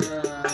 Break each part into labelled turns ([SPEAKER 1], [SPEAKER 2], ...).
[SPEAKER 1] Yeah.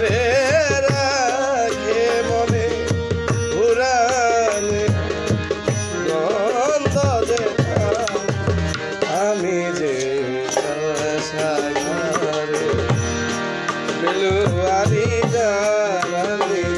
[SPEAKER 1] করে রাখে মনে পুরানে গন্ধ আমি যে সাগরে বেলুয়ারি জানি